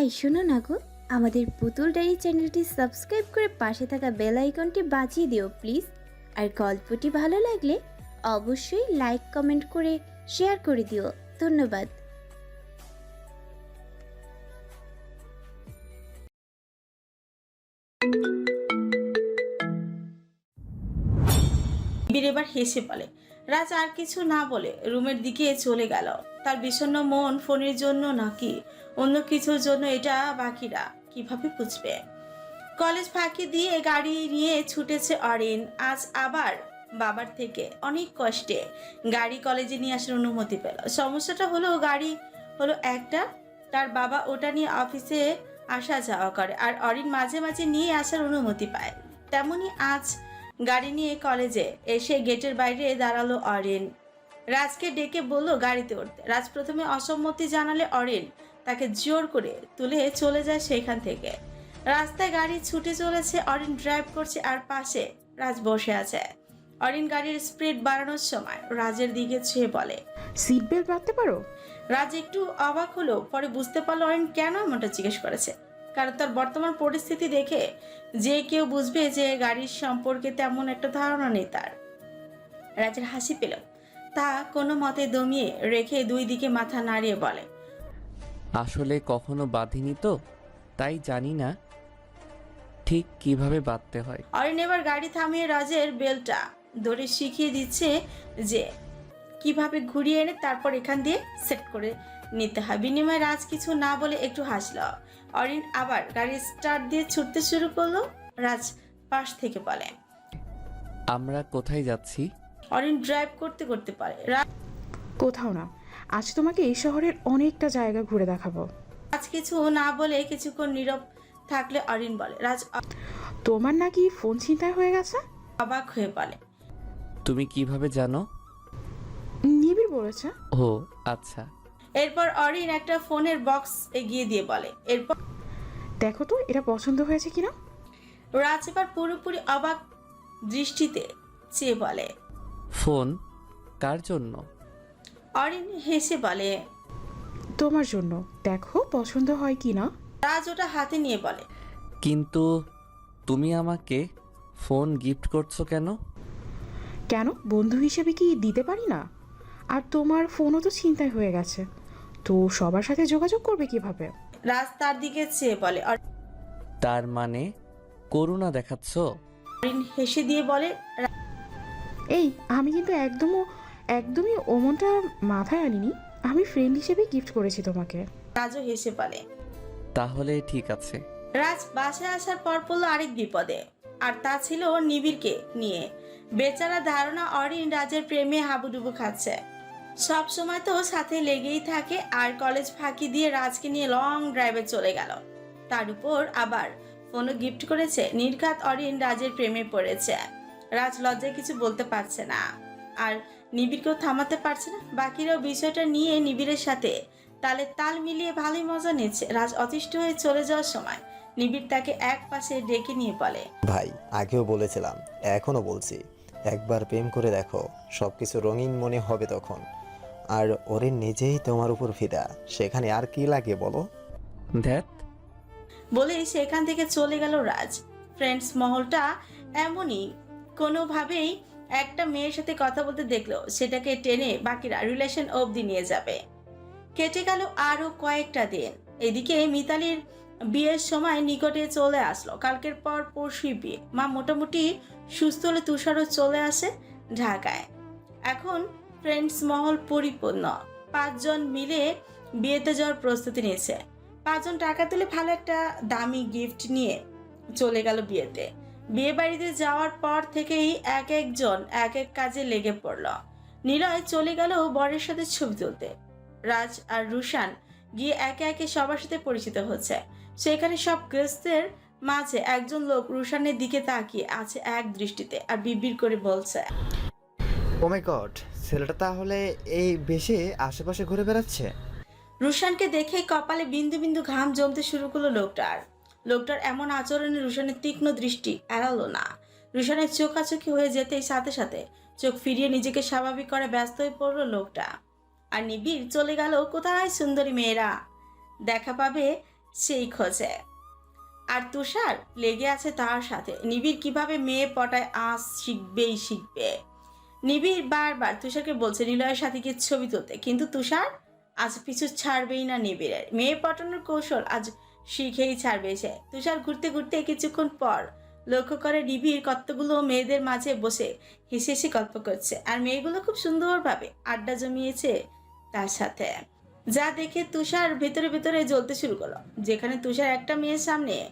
এই শোনো না গো, আমাদের পুতুল ডায়েরি চ্যানেলটি সাবস্ক্রাইব করে পাশে থাকা বেল আইকনটি বাজিয়ে দিও, প্লিজ। আর গল্পটি ভালো লাগলে অবশ্যই লাইক, কমেন্ট করে শেয়ার করে দিও। ধন্যবাদ। বীর এবার হেসে বলে, রাজ আর কিছু না বলে রুমের দিকে চলে গেল। তার বিষণ্ণ মন ফোনের জন্য নাকি? অন্য কিছুর জন্য এটা বাকিরা কীভাবে বুঝবে? কলেজ ফাঁকি দিয়ে গাড়ি নিয়ে ছুটেছে অরিন। আজ আবার বাবার থেকে অনেক কষ্টে গাড়ি কলেজে নিয়ে আসার অনুমতি পেল। সমস্যাটা হলো গাড়ি হলো একটা, তার বাবা ওটা নিয়ে অফিসে আসা যাওয়া করে আর অরিন মাঝে মাঝে নিয়ে আসার অনুমতি পায়। তেমনি আজ গাড়ি নিয়ে কলেজে এসে গেটের বাইরে দাঁড়াল অরিন। রাজকে ডেকে বলল গাড়িতে উঠতে। রাজ প্রথমে অসম্মতি জানালে অরিন তাকে জোর করে তুলে চলে যায় সেখান থেকে। রাস্তায় গাড়ি ছুটে চলেছে অরিন ড্রাইভ করছে আর পাশে রাজ বসে আছে। অরিন গাড়ির স্পিড বাড়ানোর সময় রাজের দিকে ছুঁয়ে বলে সিট বেল্ট বাঁধতে পারো? রাজ একটু অবাক হলো পরে বুঝতে পারল অরিন কেন এমনটা জিজ্ঞেস করেছে। কারণ তার বর্তমান পরিস্থিতি দেখে যে কেউ বুঝবে যে গাড়ির সম্পর্কে তেমন একটা ধারণা নেই তার। রাজের হাসি পেল। তা কোনো মতে দমিয়ে রেখে দুই দিকে মাথা নাড়িয়ে বলে। আসলে কখনো বাঁধিনি তো তাই জানি না ঠিক কীভাবে বাঁধতে হয়। অরিন এবার গাড়ি থামিয়ে রাজের বেলটা ধরে শিখিয়ে দিচ্ছে যে কীভাবে ঘুরিয়ে এনে তারপর এখান দিয়ে সেট করে নিতে হয়। বিনিময়ে রাজ কিছু না বলে একটু হাসল। অরিন আবার গাড়ি স্টার্ট দিয়ে ছুটতে শুরু করল। রাজ পাশ থেকে বলে আমরা কোথায় যাচ্ছি? অরিন ড্রাইভ করতে করতে পারে। রাজ কোথাও না। আজ তোমাকে এই শহরের অনেকটা জায়গা ঘুরে দেখাবো। আজ কিছু না বলে কিছুক্ষণ নীরব থাকলে অরিন বলে রাজ তোমার নাকি ফোন ছিনতাই হয়ে গেছে? অবাক হয়ে বলে। তুমি কীভাবে জানো? নিবিড় বলেছে। ও আচ্ছা। এরপর অরিন একটা ফোনের বক্স এগিয়ে দিয়ে বলে। এরপর দেখো তো এটা পছন্দ হয়েছে কিনা? রাজ এবার পুরোপুরি অবাক দৃষ্টিতে চেয়ে বলে। ফোন কার জন্য? অরিন হেসে বলে তোমার জন্য। দেখো পছন্দ হয় কিনা রাজ ওটা হাতে নিয়ে বলে কিন্তু তুমি আমাকে ফোন গিফট করছ কেন? কেন? বন্ধু হিসেবে কি দিতে পারি না? আর তোমার ফোনও তো ছিনতাই হয়ে গেছে। তো সবার সাথে যোগাযোগ করবে কীভাবে? রাজ তার দিকে চেয়ে বলে তার মানে করুণা দেখাচ্ছ? অরিন হেসে দিয়ে বলে এই আমি কিন্তু একদমও একদমই ওমনটা মাথায় আনিনি। আমি ফ্রেন্ড হিসেবে গিফট করেছি তোমাকে। রাজও হেসে বলে তাহলে ঠিক আছে। রাজ বাসায় আসার পর পড়ল আরেক বিপদে। আর তা ছিল নিবিড়কে নিয়ে। বেচারা ধারণা অরিন রাজের প্রেমে হাবুডুবু খাচ্ছে। সব সময় তো সাথে লেগেই থাকে আর কলেজ ফাঁকি দিয়ে রাজকে নিয়ে লং ড্রাইভে চলে গেল। তার উপর আবার ফোনও গিফট করেছে। নির্ঘাত অরিন রাজের প্রেমে পড়েছে। রাজ লজ্জায় কিছু বলতে পারছে না। আর নিবিড়কেও থামাতে পারছে না? বাকিরাও বিষয়টা নিয়ে নিবিড়ের সাথে। তালে তাল মিলিয়ে ভালোই মজা নিচ্ছে। রাজ অতিষ্ঠ হয়ে চলে যাওয়ার সময় নিবিড় তাকে এক পাশে ডেকে নিয়ে বলে ভাই আগেও বলেছিলাম এখনও বলছি। একবার প্রেম করে দেখো সব কিছু রঙিন মনে হবে তখন। আর ওরে নিজেই তোমার উপর ফিদা সেখানে আর কি লাগে বলো? ধ্যাত। বলেই সেখান থেকে চলে গেল রাজ। ফ্রেন্ডস মহলটা এমনই কোনোভাবেই একটা মেয়ের সাথে কথা বলতে দেখল, সেটাকে টেনে বাকিরা রিলেশন অবধি নিয়ে যাবে। কেটে গেল আরও কয়েকটা দিন। এদিকে মিতালির বিয়ের সময় নিকটে চলে আসলো। কালকের পর পরশুই বিয়ে। মা মোটামুটি সুস্থ হলে তুষারও চলে আসে ঢাকায়। এখন ফ্রেন্ডস মহল পরিপূর্ণ। পাঁচজন মিলে বিয়েতে যাওয়ার প্রস্তুতি নিয়েছে। পাঁচজন টাকা তুলে ভালো একটা দামি গিফট নিয়ে চলে গেল বিয়েতে। বিয়ে বাড়িতে যাওয়ার পর থেকেই এক একজন এক এক কাজে লেগে পড়ল। নিলয় চলে গেল বরের সাথে ছবি তুলতে। রাজ আর রুশান গিয়ে একে একে সবার সাথে পরিচিত হচ্ছে। সেখানে সব গেস্টদের মাঝে একজন লোক রুশানের দিকে তাকিয়ে আছে এক দৃষ্টিতে আর বিড়বিড় করে বলছে ও মাই গড ছেলেটা তাহলে এই বেশে আশেপাশে ঘুরে বেড়াচ্ছে? রুশানকে দেখে কপালে বিন্দু বিন্দু ঘাম জমতে শুরু করল লোকটার লোকটার এমন আচরণে রুশানের তীক্ষ্ণ দৃষ্টি এড়ালো না। রুশানের চোখাচোখি হয়ে যেতেই সাথে সাথে চোখ ফিরিয়ে নিজেকে স্বাভাবিক করে ব্যস্ত হয়ে পড়ল লোকটা। আর নিবিড় চলে গেল, কোথায় সুন্দরী মেয়েরা? দেখা পাবে সেই খোঁজে। আর তুষার লেগে আছে তার সাথে। নিবিড় কীভাবে মেয়ে পটায় আজ শিখবেই শিখবে। নিবিড় বারবার তুষারকে বলছে, নিলয়ের সাথে গিয়ে ছবি তুলতে। কিন্তু তুষার আজ পিছু ছাড়বেই না নিবিড়ের। মেয়ে পটানোর কৌশল আজ শিখেই ছাড়বে সে। তুষার ঘুরতে ঘুরতে কিছুক্ষণ পর লক্ষ্য করে নিবিড় কতগুলো মেয়েদের মাঝে বসে হেসে হেসে গল্প করছে। আর মেয়েগুলো খুব সুন্দরভাবে আড্ডা জমিয়েছে তার সাথে। যা দেখে তুষার ভেতরে ভেতরে জ্বলতে শুরু করল। যেখানে তুষার একটা মেয়ের সামনে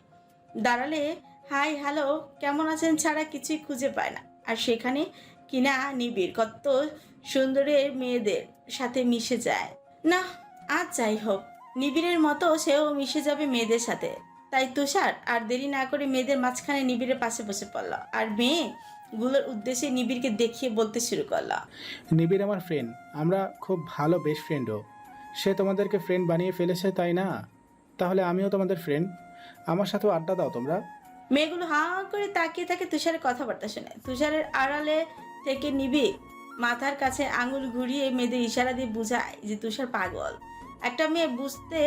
দাঁড়ালে, হাই, হ্যালো, কেমন আছেন? ছাড়া কিছুই খুঁজে পায় না। আর সেখানে কিনা নিবিড় কত সুন্দরের মেয়েদের সাথে মিশে যায়। না আজ যাই হোক। নিবিড়ের মতো সেও মিশে যাবে মেয়েদের সাথে। তাই তুষার আর দেরি না করে মেয়েদের মাঝখানে নিবিড়ের পাশে বসে পড়ল। আর মেয়েগুলোর উদ্দেশ্যে নিবিড়কে দেখিয়ে বলতে শুরু করল। নিবিড় আমার ফ্রেন্ড আমরা খুব ভালো বেস্ট ফ্রেন্ডও সে তোমাদেরকে ফ্রেন্ড বানিয়ে ফেলেছে তাই না? তাহলে আমিও তোমাদের ফ্রেন্ড আমার সাথেও আড্ডা দাও তোমরা। মেয়েগুলো হা করে তাকিয়ে থাকে তুষারের কথাবার্তা শুনে। তুষারের আড়ালে থেকে নিবি মাথার কাছে আঙুল ঘুরিয়ে মেয়েদের ইশারা দিয়ে বুঝায় যে তুষার পাগল। একটা মেয়ে বুঝতে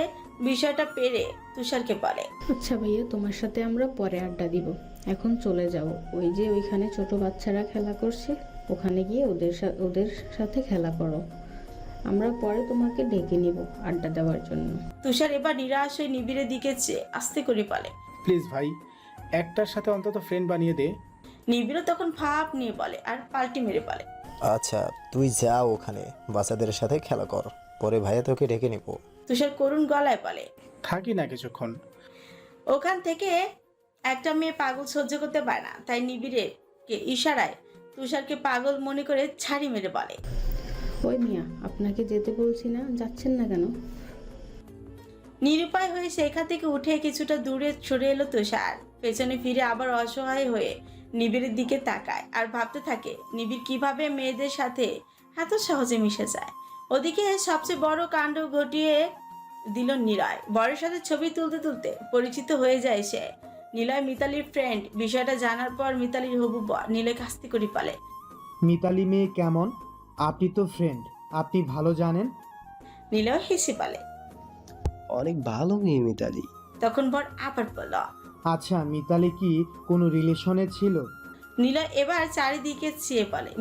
বিষয়টা পেরে তুষারকে পারে আচ্ছা ভাইয়া তোমার সাথে আমরা পরে আড্ডা দিব। এখন চলে যাও। ওই যে ওইখানে ছোট বাচ্চারা খেলা করছে ওখানে গিয়ে ওদের ওদের সাথে খেলা করো। আমরা পরে তোমাকে ডেকে নিব আড্ডা দেওয়ার জন্য। তুষার এবার নিরাশ হয়ে নিবিড়ের দিকে চেয়ে আস্তে করে বলে প্লিজ ভাই একটার সাথে অন্তত ফ্রেন্ড বানিয়ে দে। নিবিড়ও তখন ভাব নিয়ে বলে আর পাল্টি মেরে বলে আচ্ছা তুই যা ওখানে বাচ্চাদের সাথে খেলা কর। পরে ভাইয়া তোকে ডেকে নিব। তুষার করুণ গলায় বলে থাকি না কিছুক্ষণ। ওখান থেকে একটা মেয়ে পাগল সহ্য করতে পারে না তাই নিবিড়ের কে ইশারায় তুষারকে পাগল মনে করে ছাড়ি মেরে বলে। ওই মিয়া আপনাকে যেতে বলছি না যাচ্ছেন না কেন? নিরুপায় হয়ে সেখান থেকে উঠে কিছুটা দূরে সরে এলো তুষার। পেছনে ফিরে আবার অসহায় হয়ে নিবিড়ের দিকে তাকায় আর ভাবতে থাকে নিবিড় কীভাবে মেয়েদের সাথে এত সহজে মিশে যায়? ওদিকে সবচেয়ে বড় কাণ্ড ঘটিয়ে দিল নিলয়। বরের সাথে ছবি তুলতে তুলতে পরিচিত হয়ে যায় সে। নিলয় মিতালির ফ্রেন্ড বিষয়টা জানার পর মিতালির হবু বর নিলয় কাস্তি করে পালে মিতালি মেয়ে কেমন? আপনি তো ফ্রেন্ড আপনি ভালো জানেন? নিলয় হেসে পালে অনেক ভালো মেয়ে মিতালি। তখন বর আবার বলল আচ্ছা মিতালি কি কোনো রিলেশনে ছিল? নিলয় এবার চারিদিকে চেয়ে বলে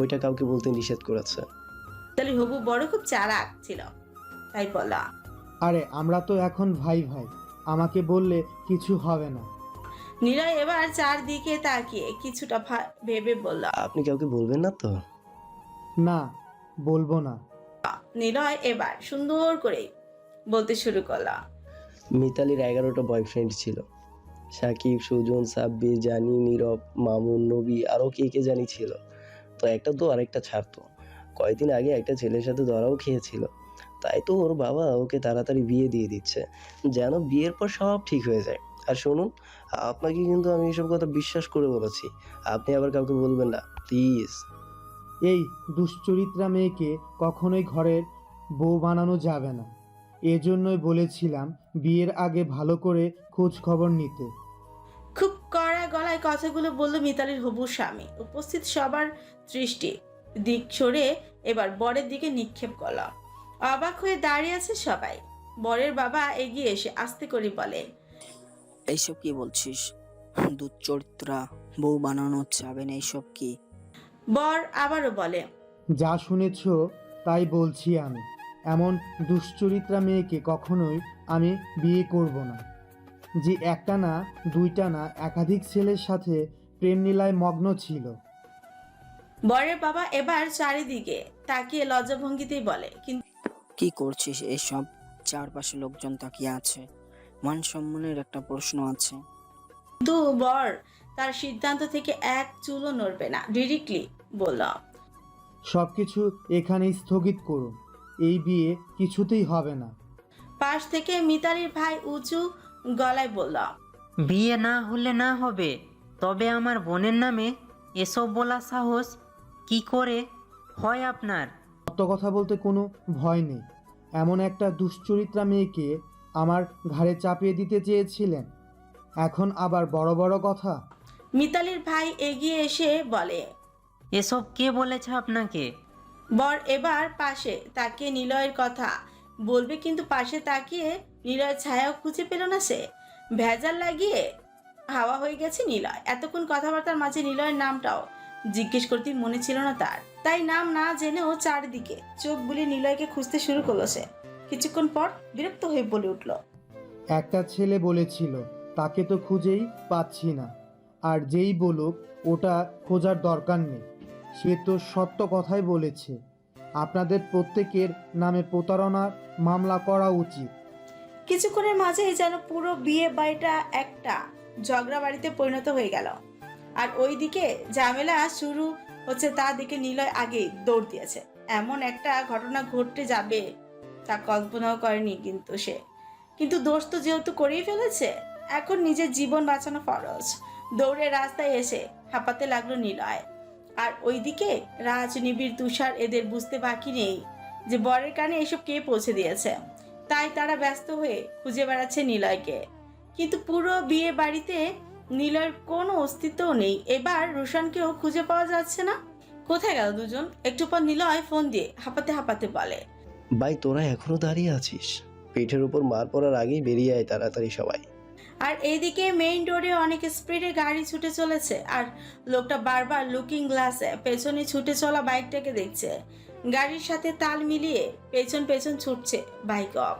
ওইটা কাউকে বলতে নিষেধ করেছে। মিতালির হবু বড় খুব চালাক ছিল। তাই বলা আরে আমরা তো এখন ভাই ভাই আমাকে বললে কিছু হবে না। নিলয় এবার চারদিকে তাকিয়ে কিছুটা ভা- ভেবে বলল আপনি কাউকে বলবেন না তো? না বলব না। নিলয় এবার সুন্দর করে বলতে শুরু করল মিতালির এগারোটা বয়ফ্রেন্ড ছিল। সাকিব সুজন সাব্বির জানি নীরব মামুন নবী আরও কে কে জানি ছিল। তো একটা তো আরেকটা ছাড়তো। কয়েকদিন আগে একটা ছেলের সাথে ধরাও খেয়েছিল। তাই তো ওর বাবা ওকে তাড়াতাড়ি বিয়ে দিয়ে দিচ্ছে। যেন বিয়ের পর সব ঠিক হয়ে যায়। আর শুনুন আপনাকে কিন্তু আমি এসব কথা বিশ্বাস করে বলেছি। আপনি আবার কাউকে বলবেন না প্লিজ। এই দুশ্চরিত্রা মেয়েকে কখনোই ঘরের বউ বানানো যাবে না। এজন্যই বলেছিলাম বিয়ের আগে ভালো করে খোঁজ খবর নিতে। খুব কড়া গলায় কথাগুলো বলল মিতালির হবু স্বামী। উপস্থিত সবার দৃষ্টি দিক সরে এবার বরের দিকে নিক্ষেপ করল। অবাক হয়ে দাঁড়িয়ে আছে সবাই। বরের বাবা এগিয়ে এসে আস্তে করে বলে এইসব কি বলছিস? দুচরিত্রা বউ বানানো যাবে না এইসব কি? বর আবারও বলে যা শুনেছ তাই বলছি আমি। এমন দুশ্চরিত্রা মেয়েকে কখনোই আমি বিয়ে করব না। যে একটা না দুইটা না একাধিক ছেলের সাথে প্রেম নীলায় মগ্ন ছিল। বরের বাবা এবার চারিদিকে তাকিয়ে লজ্জাভঙ্গিতেই বলে কিন্তু কি করছিস এসব? চারপাশে লোকজন তাকিয়ে আছে। মান সম্মানের একটা প্রশ্ন আছে। কিন্তু বর তার সিদ্ধান্ত থেকে এক চুলও নড়বে না ডিরেক্টলি বলল সব কিছু এখানেই স্থগিত করুন। এই বিয়ে কিছুতেই হবে না। পাশ থেকে মিতালির ভাই উঁচু গলায় বলল বিয়ে না হলে না হবে। তবে আমার বোনের নামে এসব বলা সাহস কি করে হয় আপনার? সত্য কথা বলতে কোনো ভয় নেই। এমন একটা দুশ্চরিত্রা মেয়েকে আমার ঘাড়ে চাপিয়ে দিতে চেয়েছিলেন। এখন আবার বড় বড় কথা। মিতালির ভাই এগিয়ে এসে বলে এসব কে বলেছে আপনাকে? বর এবার পাশে তাকে নিলয়ের কথা। বলবে কিন্তু পাশে তাকিয়ে নিলয়ের ছায়াও খুঁজে পেল না সে। ভেজাল লাগিয়ে হাওয়া হয়ে গেছে নিলয়। এতক্ষণ কথাবার্তার মাঝে নিলয়ের নামটাও জিজ্ঞেস করতে মনে ছিল না তার। তাই নাম না জেনেও চারদিকে চোখ বুলিয়ে নিলয়কে খুঁজতে শুরু করল সে। কিছুক্ষণ পর বিরক্ত হয়ে বলে উঠল একটা ছেলে বলেছিল তাকে তো খুঁজেই পাচ্ছি না। আর যেই বলুক ওটা খোঁজার দরকার নেই। সে তো সত্য কথাই বলেছে। আপনাদের প্রত্যেকের নামে প্রতারণার মামলা করা উচিত। কিছুক্ষণের মাঝেই যেন পুরো বিয়ে বাড়িটা একটা ঝগড়া বাড়িতে পরিণত হয়ে গেল। আর ওইদিকে ঝামেলা শুরু হচ্ছে তা দিকে নিলয় আগেই দৌড় দিয়েছে। এমন একটা ঘটনা ঘটতে যাবে তা কল্পনাও করেনি কিন্তু সে। কিন্তু দোষ তো যেহেতু করেই ফেলেছে, এখন নিজের জীবন বাঁচানো ফরজ। দৌড়ে রাস্তায় এসে হাঁপাতে লাগল নিলয়। আর ওইদিকে রাজ, নিবিড়, তুষার এদের বুঝতে বাকি নেই যে বরের কানে এসব কে পৌঁছে দিয়েছে। তাই তারা ব্যস্ত হয়ে খুঁজে বেড়াচ্ছে নিলয়কে। কিন্তু পুরো বিয়ে বাড়িতে নিলয়ের কোনো অস্তিত্বও নেই। এবার রোশনকেও খুঁজে পাওয়া যাচ্ছে না। কোথায় গেল দুজন? একটু পর নিলয় ফোন দিয়ে হাঁপাতে হাঁপাতে বলে ভাই তোরা এখনও দাঁড়িয়ে আছিস? পিঠের উপর মার পড়ার আগেই বেরিয়ে আয় তাড়াতাড়ি সবাই। আর এইদিকে মেইন রোডে অনেক স্পিডে গাড়ি ছুটে চলেছে আর লোকটা বারবার লুকিং গ্লাসে পেছনে ছুটে চলা বাইকটাকে দেখছে। গাড়ির সাথে তাল মিলিয়ে পেছন পেছন ছুটছে বাইক অফ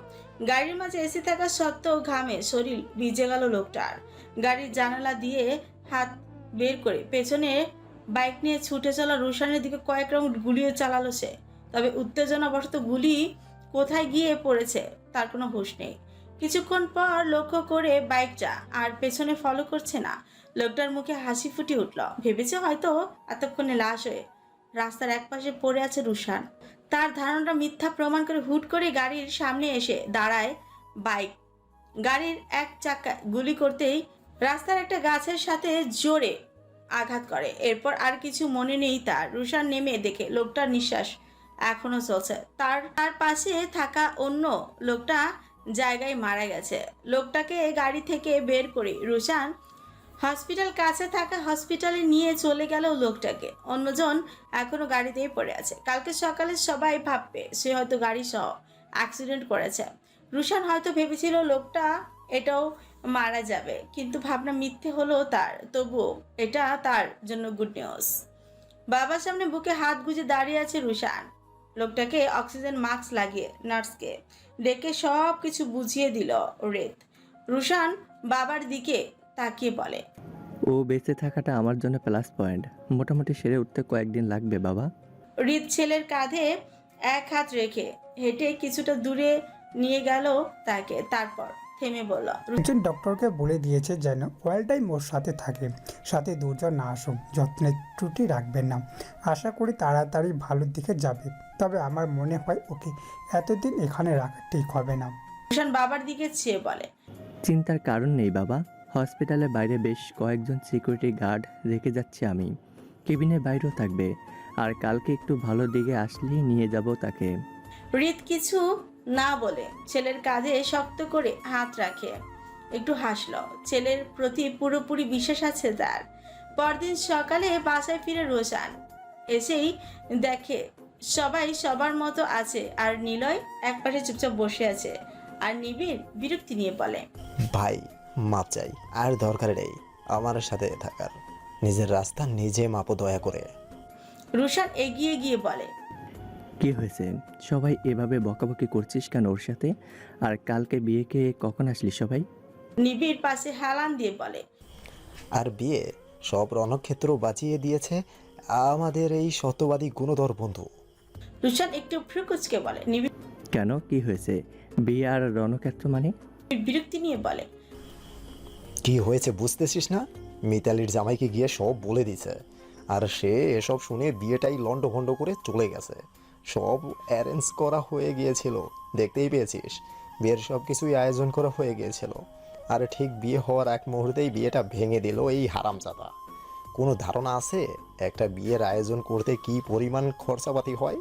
গাড়ির মাঝে এসি থাকা সত্ত্বেও ঘামে শরীর ভিজে গেল লোকটার। গাড়ির জানালা দিয়ে হাত বের করে পেছনে বাইক নিয়ে ছুটে চলা রুশানের দিকে কয়েক রাউন্ড গুলিও চালালো সে। তবে উত্তেজনাবশত গুলি কোথায় গিয়ে পড়েছে তার কোনো হুঁশ নেই। কিছুক্ষণ পর লক্ষ্য করে বাইকটা আর পেছনে ফলো করছে না। লোকটার মুখে হাসি ফুটে উঠল। ভেবেছে হয়তো এতক্ষণে লাশ হয়ে রাস্তার একপাশে পড়ে আছে রুশান। তার ধারণাটা মিথ্যা প্রমাণ করে হুট করে গাড়ির সামনে এসে দাঁড়ায় বাইক। গাড়ির এক চাকা গুলি করতেই রাস্তার একটা গাছের সাথে জোরে আঘাত করে। এরপর আর কিছু মনে নেই তার। রুশান নেমে দেখে লোকটার নিঃশ্বাস এখনও চলছে। তার তার পাশে থাকা অন্য লোকটা জায়গায় মারা গেছে। লোকটাকে গাড়ি থেকে বের করে রুশান হসপিটাল কাছে থাকা হসপিটালে নিয়ে চলে গেল লোকটাকে। অন্যজন এখনও গাড়িতেই পড়ে আছে। কালকে সকালে সবাই ভাববে সে হয়তো গাড়ি সহ অ্যাক্সিডেন্ট করেছে। রুশান হয়তো ভেবেছিল লোকটা এটাও মারা যাবে। কিন্তু ভাবনা মিথ্যে হলো তার। তবুও এটা তার জন্য গুড নিউজ বাবার সামনে বুকে হাত গুজে দাঁড়িয়ে আছে রুশান। লোকটাকে অক্সিজেন মাস্ক লাগিয়ে নার্সকে ডেকে সব কিছু বুঝিয়ে দিল রেত। রুশান বাবার দিকে তাকিয়ে বলে ও বেঁচে থাকাটা আমার জন্য প্লাস পয়েন্ট মোটামুটি সেরে উঠতে কয়েকদিন লাগবে বাবা। রিত ছেলের কাঁধে এক হাত রেখে হেঁটে কিছুটা দূরে নিয়ে গেল তাকে। তারপর থেমে বলল একজন ডক্টরকে বলে দিয়েছে যেন অল টাইম ওর সাথে থাকে। সাথে দুজন না আসুক যত্নের ত্রুটি রাখবেন না। আশা করি তাড়াতাড়ি ভালোর দিকে যাবে। তবে আমার মনে হয় ওকে এতদিন এখানে রাখা ঠিক হবে না। রুশান বাবার দিকে চেয়ে বলে চিন্তার কারণ নেই বাবা। হসপিটালের বাইরে বেশ কয়েকজন সিকিউরিটি গার্ড রেখে যাচ্ছি আমি। কেবিনের বাইরেও থাকবে। আর কালকে একটু ভালো দিকে আসলেই নিয়ে যাব তাকে। রিত কিছু না বলে ছেলের কাঁধে শক্ত করে হাত রাখে। একটু হাসলো। ছেলের প্রতি পুরোপুরি বিশ্বাস আছে তার। পরদিন সকালে বাসায় ফিরে রোশান। এসেই দেখে সবাই সবার মতো আছে আর নিলয় একপাশে চুপচাপ বসে আছে আর নিবিড় বিরক্তি নিয়ে বলে ভাই মাপ চাই আর দরকার নেই। আমার সাথে থাকার। নিজের রাস্তা নিজে মাপো দয়া করে। রুশান এগিয়ে গিয়ে বলে কি হয়েছে? সবাই এভাবে বকাবকি করছিস কেন ওর সাথে? আর কালকে বিয়েকে কখন আসলি সবাই? নিবিড় পাশে হেলান দিয়ে বলে। আর বিয়ে সব রণক্ষেত্র বাঁচিয়ে দিয়েছে আমাদের এই সত্যবাদী গুণধর বন্ধু। রুশান একটু ফ্রুকুচকে বলে নিবিড় কেন? কি হয়েছে? বিয়ে আর রণক্ষেত্র মানে? বিরক্তি নিয়ে বলে। কি হয়েছে বুঝতেছিস না? মিতালির জামাইকে গিয়ে সব বলে দিছে আর সে এসব শুনে বিয়েটাই লন্ডভন্ড করে চলে গেছে। সব অ্যারেঞ্জ করা হয়ে গিয়েছিল, দেখতেই পেয়েছিস। বিয়ের সব কিছুই আয়োজন করা হয়ে গিয়েছিল। আর ঠিক বিয়ে হওয়ার এক মুহূর্তেই বিয়েটা ভেঙে দিল এই হারামজাদা। কোনো ধারণা আছে একটা বিয়ের আয়োজন করতে কি পরিমাণ খরচাপাতি হয়?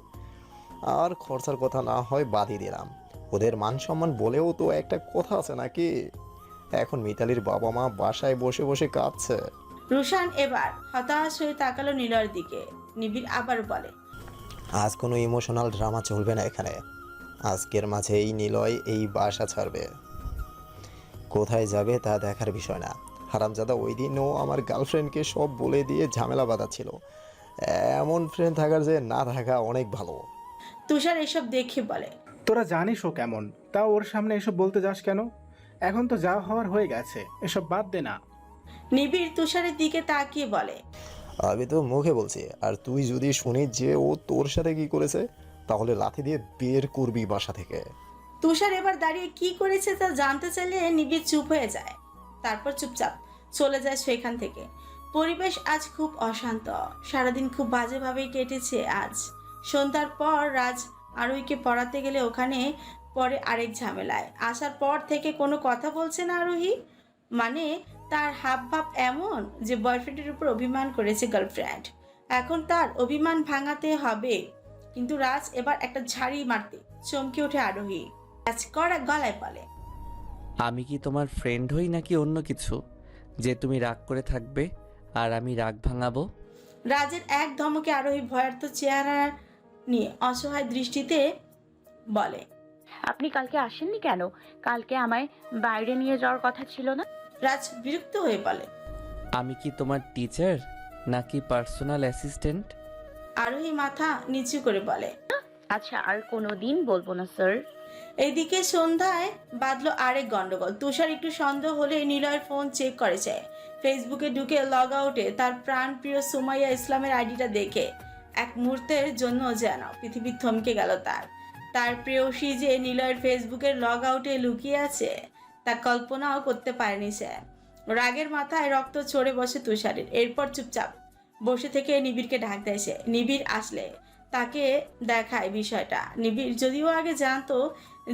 আর খরচার কথা না হয় বাদই দিলাম। ওদের মান সম্মান বলেও তো একটা কথা আছে নাকি? এখন মিতালির বাবা মা বাসায় বসে বসে কাঁদছে। রুশান এবার হতাশ হয়ে তাকালো নীলর দিকে। নিবিড় আবার বলে আজ কোনো ইমোশনাল ড্রামা চলবে না এখানে। আজকের মাঝেই নিলয় এই বাসা ছাড়বে। কোথায় যাবে তা দেখার বিষয় না। হারামজাদা ওই দিনও আমার গার্লফ্রেন্ডকে সব বলে দিয়ে ঝামেলা বাঁধাচ্ছিল। এমন ফ্রেন্ড থাকার যে না থাকা অনেক ভালো। তুষার এসব দেখে বলে। তোরা জানিস ও কেমন। তা ওর সামনে এসব বলতে যাস কেন? এখন তো যা হওয়ার হয়ে গেছে। এসব বাদ দে না। নিবিড় তুষারের দিকে তাকিয়ে বলে। আমি তো মুখে বলছি, আর তুই যদি শুনিস যে ও তোর সাথে কি করেছে, তাহলে লাথি দিয়ে বের করবি বাসা থেকে। তুষার এবার দাঁড়িয়ে কি করেছে তা জানতে চাইলে নিবিড় চুপ হয়ে যায়। তারপর চুপচাপ চলে যায় সেখান থেকে। পরিবেশ আজ খুব অশান্ত। সারাদিন খুব বাজেভাবেই কেটেছে আজ। সন্ধ্যার পর রাজ আরোহীকে পড়াতে গেলে ওখানে পরে আরেক ঝামেলায়। আসার পর থেকে কোনো কথা বলছে না আরোহী? মানে তার হাব ভাব এমন যে বয়ফ্রেন্ডের উপর অভিমান করেছে গার্লফ্রেন্ড এখন তার অভিমান ভাঙাতে হবে। কিন্তু রাজ এবার একটা ঝাড়ি মারতে চমকে ওঠে আরোহী। রাজ কড়া গলায় বলে আমি কি তোমার ফ্রেন্ড হই নাকি অন্য কিছু? যে তুমি রাগ করে থাকবে আর আমি রাগ ভাঙাবো? রাজের এক ধমকে আরোহী ভয়ার্থ চেহারা নিয়ে অসহায় দৃষ্টিতে বলে আপনি কালকে আসেননি কেন? কালকে আমায় বাইরে নিয়ে যাওয়ার কথা ছিল না? রাজ বিরক্ত হয়ে বলে আমি কি তোমার টিচার নাকি পার্সোনাল অ্যাসিস্ট্যান্ট আরোহী মাথা নিচু করে বলে আচ্ছা আর কোনো দিন বলব না স্যার এইদিকে সন্ধ্যায় বাদলো আরেক গন্ডগোল। তুষার একটু সন্দেহ হলে নিলয়ের ফোন চেক করে করেছে ফেসবুকে ঢুকে লগ আউটে তার প্রাণপ্রিয় সুমাইয়া ইসলামের আইডিটা দেখে এক মুহূর্তের জন্য যেন পৃথিবী থমকে গেল তার। তার প্রেয়সী যে নিলয়ের ফেসবুকের লগ আউটে লুকিয়ে আছে তা কল্পনাও করতে পারেনি সে। রাগের মাথায় রক্ত চড়ে বসে তুষারের। এরপর চুপচাপ বসে থেকে নিবিড়কে ডাক দেয় সে। নিবিড় আসলে তাকে দেখায় বিষয়টা। নিবিড় যদিও আগে জানতো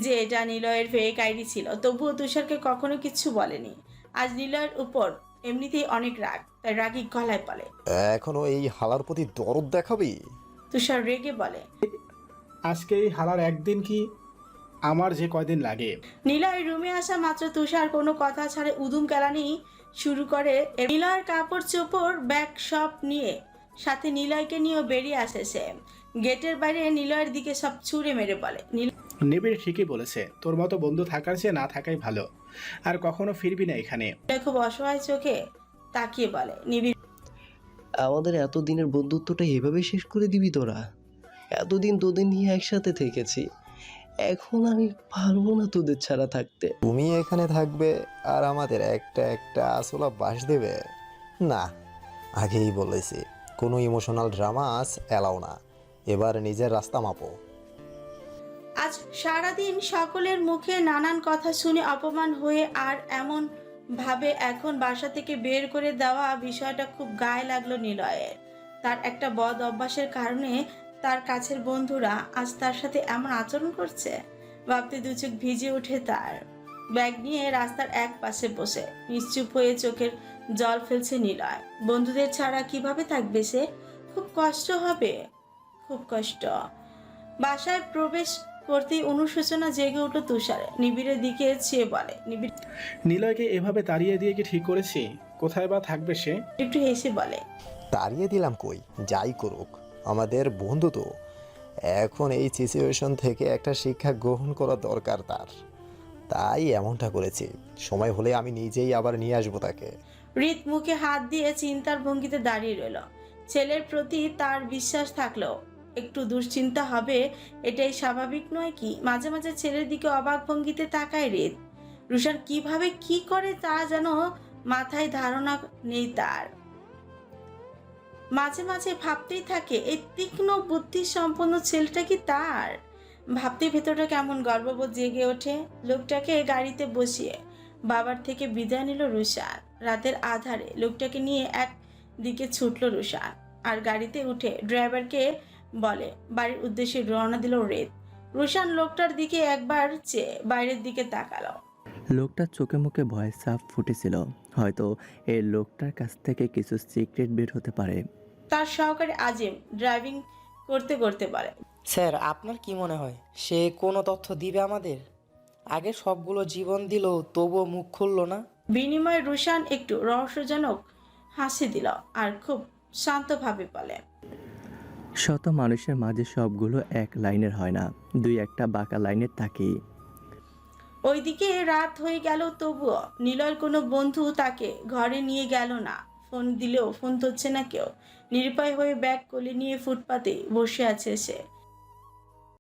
যে এটা নিলয়ের ফেক আইডি ছিল তবুও তুষারকে কখনো কিচ্ছু বলেনি। আজ নিলয়ের উপর এমনিতেই অনেক রাগ তাই রাগী গলায় বলে এখনও এই হালার প্রতি দরদ দেখাবি? তুষার রেগে বলে আজকে এই হালার একদিন কি আমার যে কয়দিন লাগে। নিলয় রুমে আসা মাত্র তুষার কোনো কথা ছাড়ে উদুম কেলানি শুরু করে নিলয়ের কাপড় চোপড় ব্যাগ সব নিয়ে। সাথে নিলয়কে নিয়েও বেরিয়ে আসে সে গেটের বাইরে নিলয়ের দিকে সব ছুঁড়ে মেরে বলে। "নিলয়, নিবিড় ঠিকই বলেছে তোর মতো বন্ধু থাকার চেয়ে না থাকাই ভালো। আর কখনো ফিরবি না এখানে। খুব অসহায় চোখে তাকিয়ে বলে নিবিড় আমাদের এতদিনের বন্ধুত্বটা এভাবে শেষ করে দিবি তোরা? এতদিন তোদের নিয়ে একসাথে থেকেছি। এখন আমি পারব না তোদের ছাড়া থাকতে। তুমি এখানে থাকবে আর আমাদের একটা একটা আসলা বাস দেবে। না আগেই বলেছি কোনো ইমোশনাল ড্রামা আজ এলাও না। এবার নিজের রাস্তা মাপো। আজ সারাদিন সকলের মুখে নানান কথা শুনে অপমান হয়ে আর এমন ভাবে এখন বাসা থেকে বের করে দেওয়া বিষয়টা খুব গায়ে লাগল নিলয়ের। তার একটা বদ অভ্যাসের কারণে তার কাছের বন্ধুরা আজ তার সাথে এমন আচরণ করছে? ভাবতে দু চোখ ভিজে ওঠে তার। ব্যাগ নিয়ে রাস্তার এক পাশে বসে। নিশ্চুপ হয়ে চোখের জল ফেলছে নিলয়। বন্ধুদের ছাড়া কীভাবে থাকবে সে? খুব কষ্ট হবে। খুব কষ্ট। বাসায় প্রবেশ করতেই অনুশোচনা জেগে উঠল তুষারে। নিবিড়ের দিকে চেয়ে বলে নিবিড় নিলয়কে এভাবে তাড়িয়ে দিয়ে কি ঠিক করেছি? কোথায় বা থাকবে সে? একটু হেসে বলে তাড়িয়ে দিলাম কই? যাই করুক। আমাদের বন্ধু তো। এখন এই সিচুয়েশন থেকে একটা শিক্ষা গ্রহণ করা দরকার তার। তাই এমনটা করেছি। সময় হলে আমি নিজেই আবার নিয়ে আসব তাকে। হৃদ মুখে হাত দিয়ে চিন্তার ভঙ্গিতে দাঁড়িয়ে রইল। ছেলের প্রতি তার বিশ্বাস থাকলেও একটু দুশ্চিন্তা হবে, এটাই স্বাভাবিক নয় কি? মাঝে মাঝে ছেলের দিকে অবাক ভঙ্গিতে তাকায় রেত। রুশান কীভাবে কি করে তা যেন মাথায় ধারণা নেই তার। মাঝে মাঝে ভাবতেই থাকে, এই তীক্ষ্ণ বুদ্ধি সম্পন্ন ছেলেটা কি তার? ভাবতে ভেতরটা কেমন গর্ববোধ জেগে ওঠে লোকটাকে গাড়িতে বসিয়ে। বাবার থেকে বিদায় নিল রুশান। রাতের আধারে লোকটাকে নিয়ে এক দিকে ছুটল রুশান আর গাড়িতে উঠে ড্রাইভারকে বলে, বাড়ির উদ্দেশ্যে রওনা দিল রেত। রুশান লোকটার দিকে একবার চেয়ে বাইরের দিকে তাকালো। লোকটার চোখে মুখে ভয় সাফ ফুটেছিল। হয়তো এই লোকটার কাছ থেকে কিছু সিক্রেট বের হতে পারে। তার সহকারী আজিম ড্রাইভিং করতে করতে পারে স্যার আপনার কি মনে হয়? সে কোনো তথ্য দিবে আমাদের? আগে সবগুলো জীবন দিল তবুও মুখ খুললো না। বিনিময়ে রুশান একটু রহস্যজনক হাসি দিল আর খুব শান্তভাবে বলে। শত মানুষের মাঝে সবগুলো এক লাইনের হয় না দুই একটা বাঁকা লাইনের থাকেই। ওইদিকে রাত হয়ে গেল, তবুও নিলয়ের কোনো বন্ধু তাকে ঘরে নিয়ে গেল না। ফোন দিলেও, ফোন ধরছে না কেউ। নিরুপায় হয়ে ব্যাগ কোলে নিয়ে ফুটপাতে বসে আছে সে।